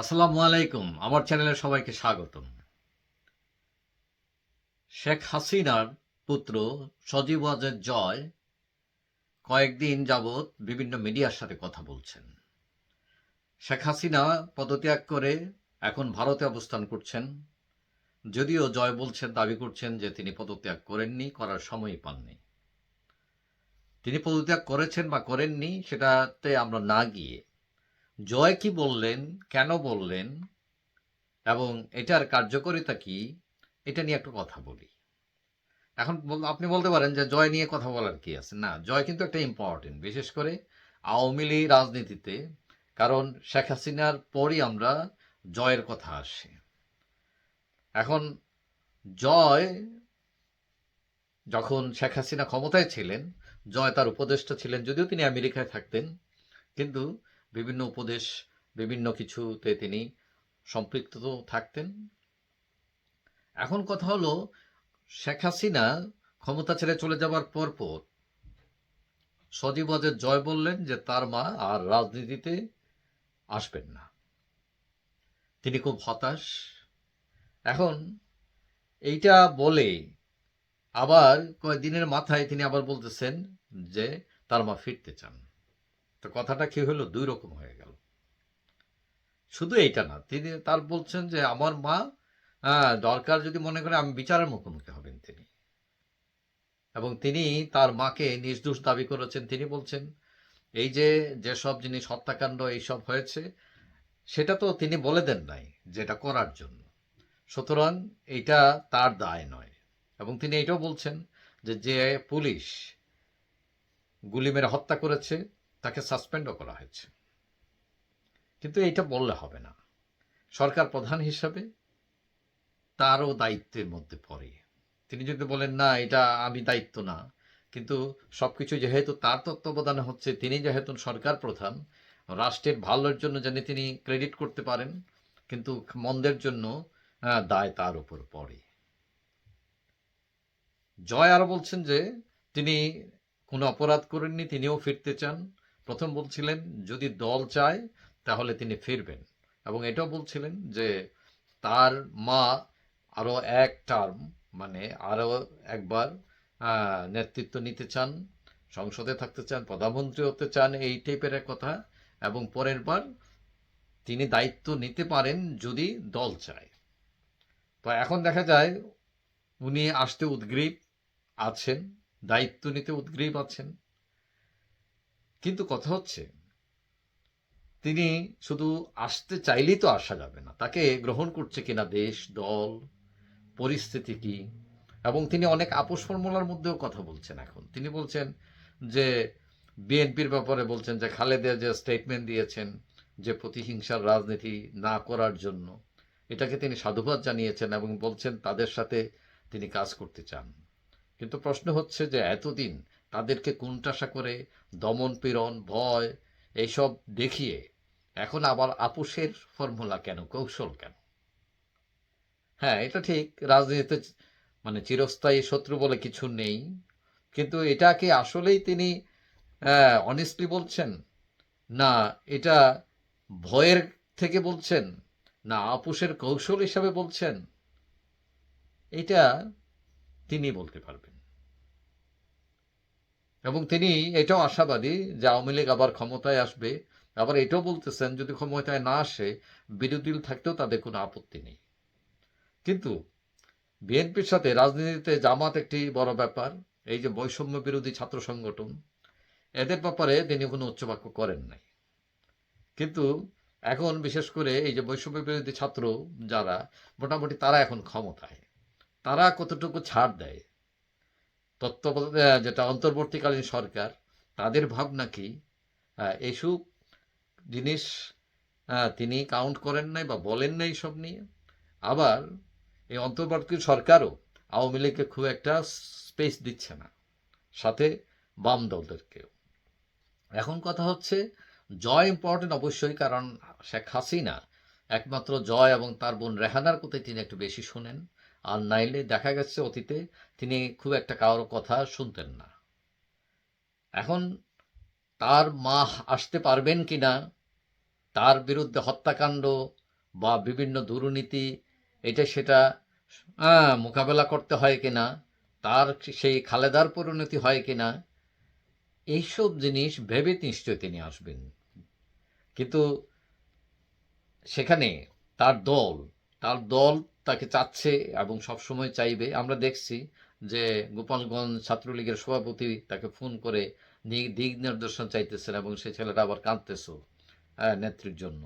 আসসালামু আলাইকুম। আমার চ্যানেলে সবাইকে স্বাগতম। শেখ হাসিনার পুত্র সজীব ওয়াজেদ জয় কয়েকদিন যাবৎ বিভিন্ন মিডিয়ার সাথে কথা বলছেন। শেখ হাসিনা পদত্যাগ করে এখন ভারতে অবস্থান করছেন। যদিও জয় বলছেন, দাবি করছেন যে তিনি পদত্যাগ করেননি, করার সময়ই পাননি। তিনি পদত্যাগ করেছেন বা করেননি, সেটাতে আমরা না গিয়ে জয় কি বললেন, কেন বললেন, এবং এটার কার্যকারিতা কি, এটা নিয়ে একটু কথা বলি। এখন আপনি বলতে পারেন যে জয় নিয়ে কথা বলার কি আছে? না, জয় কিন্তু একটা ইম্পর্টেন্ট বিশেষ করে আওয়ামী লীগ রাজনীতিতে, কারণ শেখ হাসিনার পরই আমরা জয়ের কথা আসে। এখন জয়, যখন শেখ হাসিনা ক্ষমতায় ছিলেন, জয় তার উপদেষ্টা ছিলেন, যদিও তিনি আমেরিকায় থাকতেন, কিন্তু বিভিন্ন উপদেশ, বিভিন্ন কিছুতে তিনি সম্পৃক্ত থাকতেন। এখন কথা হলো, শেখ হাসিনা ক্ষমতা ছেড়ে চলে যাবার পরপর সজীব জয় বললেন যে তার মা আর রাজনীতিতে আসবেন না। তিনি খুব হতাশ। এখন এইটা বলে আবার কয়েকদিনের মাথায় তিনি আবার বলতেছেন যে তার মা ফিরতে চান। তো কথাটা কি হলো? দুই রকম হয়ে গেল। শুধু এইটা না, তিনি তার বলছেন যে, আমার মা দরকার যদি মনে করে আমি বিচারের মুখোমুখি হবেন তিনি। এবং তিনি তার মাকে নির্দোষ দাবি করেছেন। তিনি বলছেন, এই যে, যেসব জিনিস হত্যাকাণ্ড, এইসব হয়েছে, সেটা তো তিনি বলে দেন নাই যেটা করার জন্য। সুতরাং এটা তার দায় নয়। এবং তিনি এটাও বলছেন যে যে পুলিশ গুলি মেরে হত্যা করেছে তাকে সাসপেন্ডও করা হয়েছে। কিন্তু এটা বললে হবে না। সরকার প্রধান হিসাবে তারও দায়িত্বের মধ্যে পড়ে। তিনি যদি বলেন, না, এটা আমি দায়িত্ব না। কিন্তু সবকিছু যেহেতু তার তত্ত্বাবধানে হচ্ছে, তিনি যেহেতু সরকার প্রধান, রাষ্ট্রের ভালোর জন্য যেন তিনি ক্রেডিট করতে পারেন, কিন্তু মন্দের জন্য দায় তার উপর পড়ে। জয় আরও বলছেন যে, তিনি কোনো অপরাধ করেননি, তিনিও ফিরতে চান। প্রথম বলছিলেন, যদি দল চায়, তাহলে তিনি ফিরবেন। এবং এটাও বলছিলেন যে, তার মা আরও এক টার্ম মানে আরও একবার নেতৃত্ব নিতে চান, সংসদে থাকতে চান, প্রধানমন্ত্রী হতে চান, এই টাইপের এক কথা। এবং পরের বার তিনি দায়িত্ব নিতে পারেন যদি দল চায়। তো এখন দেখা যায়, উনি আসতে উদ্গ্রীব আছেন, দায়িত্ব নিতে উদ্গ্রীব আছেন। কিন্তু কথা হচ্ছে, তিনি শুধু আসতে চাইলেই তো আসা যাবে না। তাকে গ্রহণ করছে কিনা দেশ, দল, পরিস্থিতি কি? এবং তিনি অনেক আপোষ ফর্মুলার মধ্যেও কথা বলছেন এখন। তিনি বলছেন যে, বিএনপির ব্যাপারে বলছেন যে, খালেদা যে স্টেটমেন্ট দিয়েছেন যে, প্রতিহিংসার রাজনীতি না করার জন্য। এটাকে তিনি সাধুবাদ জানিয়েছেন এবং বলছেন তাদের সাথে তিনি কাজ করতে চান। কিন্তু প্রশ্ন হচ্ছে যে, এতদিন তাদেরকে কুণ্ঠাসা করে, দমন, পীড়ন, ভয়, এইসব দেখিয়ে এখন আবার আপোষের ফর্মুলা কেন, কৌশল কেন? হ্যাঁ এটা ঠিক, রাজনীতিতে মানে চিরস্থায়ী শত্রু বলে কিছু নেই, কিন্তু এটা কি আসলেই তিনি অনেস্টলি বলছেন? না, এটা ভয়ের থেকে বলছেন? না, আপোষের কৌশল হিসাবে বলছেন? এটা তিনি বলতে পারবেন। এবং তিনি এটাও আশাবাদী যে আওয়ামী লীগ আবার ক্ষমতায় আসবে। আবার এটাও বলতেছেন, যদি ক্ষমতায় না আসে, বিরোধী থাকতেও তাদের কোনো আপত্তি নেই। কিন্তু বিএনপির সাথে রাজনীতিতে জামাত একটি বড় ব্যাপার, এই যে বৈষম্য বিরোধী ছাত্র সংগঠন, এদের ব্যাপারে তিনি কোনো উচ্চবাক্য করেন নাই। কিন্তু এখন বিশেষ করে এই যে বৈষম্য বিরোধী ছাত্র যারা, মোটামুটি তারা এখন ক্ষমতায়। তারা কতটুকু ছাড় দেয়? তত্ত্বাবধানে যেটা অন্তর্বর্তীকালীন সরকার তাদের ভাবনা কি? আহ, এইসব জিনিস তিনি কাউন্ট করেন নাই বা বলেন নাই সব নিয়ে। আবার এই অন্তর্বর্তী সরকারও আওয়ামী লীগকে খুব একটা স্পেস দিচ্ছে না। সাথে বাম দলদেরকেও। এখন কথা হচ্ছে জয় ইম্পর্টেন্ট অবশ্যই কারণ শেখ হাসিনা একমাত্র জয় এবং তার বোন রেহানার কথাই তিনি একটু বেশি শোনেন। আর নাইলে দেখা গেছে অতীতে তিনি খুব একটা কারোর কথা শুনতেন না। এখন তার মা আসতে পারবেন কি না তার বিরুদ্ধে হত্যাকাণ্ড বা বিভিন্ন দুর্নীতি, এটা সেটা মোকাবেলা করতে হয় কি না তার সেই খালেদার পরিণতি হয় কি না এইসব জিনিস ভেবে নিশ্চয় তিনি আসবেন। কিন্তু সেখানে তার দল তার দল তাকে চাচ্ছে এবং সবসময় চাইবে। আমরা দেখছি যে গোপালগঞ্জ ছাত্রলীগের সভাপতি তাকে ফোন করে দিক নির্দেশন চাইতেছেন এবং সে ছেলেটা আবার কাঁদতেছে আহ, নেত্রীর জন্য।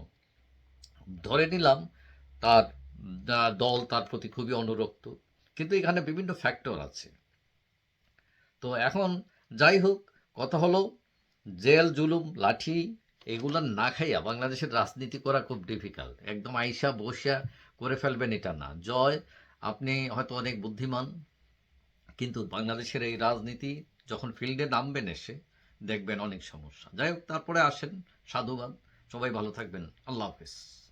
ধরে নিলাম তার দল তার প্রতি খুবই অনুরক্ত। কিন্তু এখানে বিভিন্ন ফ্যাক্টর আছে। তো এখন যাই হোক কথা হলো জেল জুলুম লাঠি এগুলো না খাইয়া বাংলাদেশের রাজনীতি করা খুব ডিফিকাল্ট একদম আইসা বসিয়া করে ফেলবেন এটা না। জয়, আপনি হয়তো অনেক বুদ্ধিমান, কিন্তু বাংলাদেশের এই রাজনীতি যখন ফিল্ডে নামবেন এসে, দেখবেন অনেক সমস্যা। যাই হোক, তারপরে আসেন সাধুবাদ। সবাই ভালো থাকবেন। আল্লাহ হাফিজ।